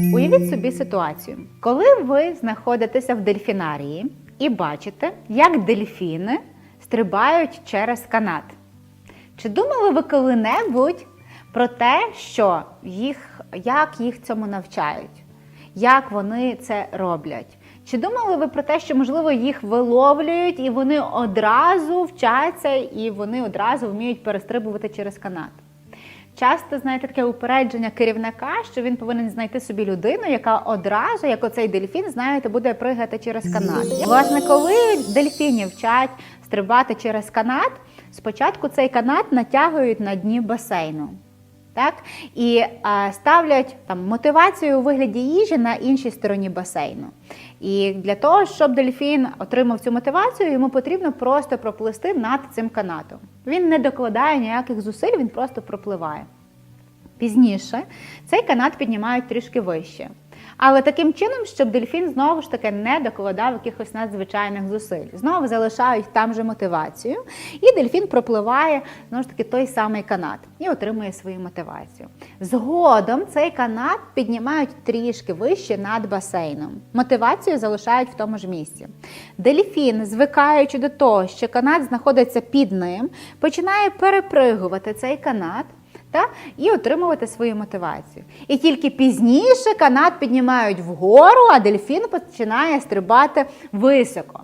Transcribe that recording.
Уявіть собі ситуацію, коли ви знаходитеся в дельфінарії і бачите, як дельфіни стрибають через канат. Чи думали ви коли-небудь про те, що їх, як їх цьому навчають? Як вони це роблять? Чи думали ви про те, що можливо їх виловлюють і вони одразу вчаться і вони одразу вміють перестрибувати через канат? Часто знаєте таке упередження керівника, що він повинен знайти собі людину, яка одразу, як оцей дельфін, знаєте, буде пригати через канат. Власне, коли дельфінів вчать стрибати через канат, спочатку цей канат натягують на дні басейну. Так? І а, ставлять там мотивацію у вигляді їжі на іншій стороні басейну. І для того, щоб дельфін отримав цю мотивацію, йому потрібно просто проплисти над цим канатом. Він не докладає ніяких зусиль, він просто пропливає. Пізніше цей канат піднімають трішки вище. Але таким чином, щоб дельфін знову ж таки не докладав якихось надзвичайних зусиль. Знову залишають там же мотивацію, і дельфін пропливає знову ж таки той самий канат і отримує свою мотивацію. Згодом цей канат піднімають трішки вище над басейном. Мотивацію залишають в тому ж місці. Дельфін, звикаючи до того, що канат знаходиться під ним, починає перепригувати цей канат та, і отримувати свою мотивацію. І тільки пізніше канат піднімають вгору, а дельфін починає стрибати високо.